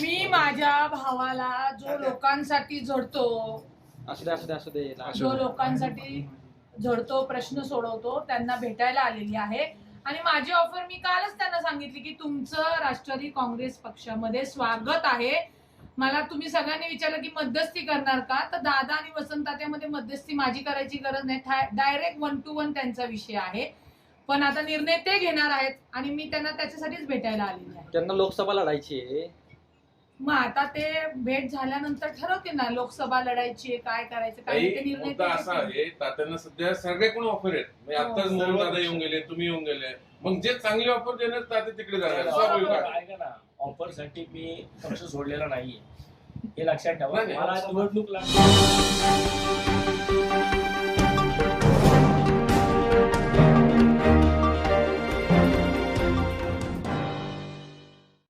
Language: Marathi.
मी माझ्या भावाला जो लोकांसाठी झडतो असू दे असू दे असू दे जो लोकांसाठी झडतो प्रश्न सोडवतो त्यांना भेटायला आलेली आहे. आणि माझी ऑफर मी कालच त्यांना सांगितली की तुमचं राष्ट्रवादी काँग्रेस पक्षामध्ये स्वागत आहे. मला तुम्ही सगळ्यांनी विचारलं की मध्यस्थी करणार का? तर दादा आणि वसंत मध्यस्थी माझी करायची गरज नाही. डायरेक्ट वन टू वन त्यांचा विषय आहे. पण आता निर्णय ते घेणार आहेत आणि मी त्यांना त्याच्यासाठीच भेटायला आलेली आहे त्यांना लोकसभा लढायची आहे मग आता ते भेट झाल्यानंतर ठरवते ना लोकसभा लढायची आहे काय करायचं काय ते निर्णय मुद्दा ते असा घेतील. आहे तात्यांना सध्या सगळ्याकडून ऑफर आहेत म्हणजे हो. आताच मोहन दादा येऊन गेले तुम्ही येऊन गेले मग जे चांगली ऑफर देणार तात्या तिकडे जाणार स्वाभाविक आहे. ऐका ना ऑफरसाठी मी पक्ष सोडलेला नाहीये हे लक्षात ठेवा नाही, नाही. मला निवडणूक लागली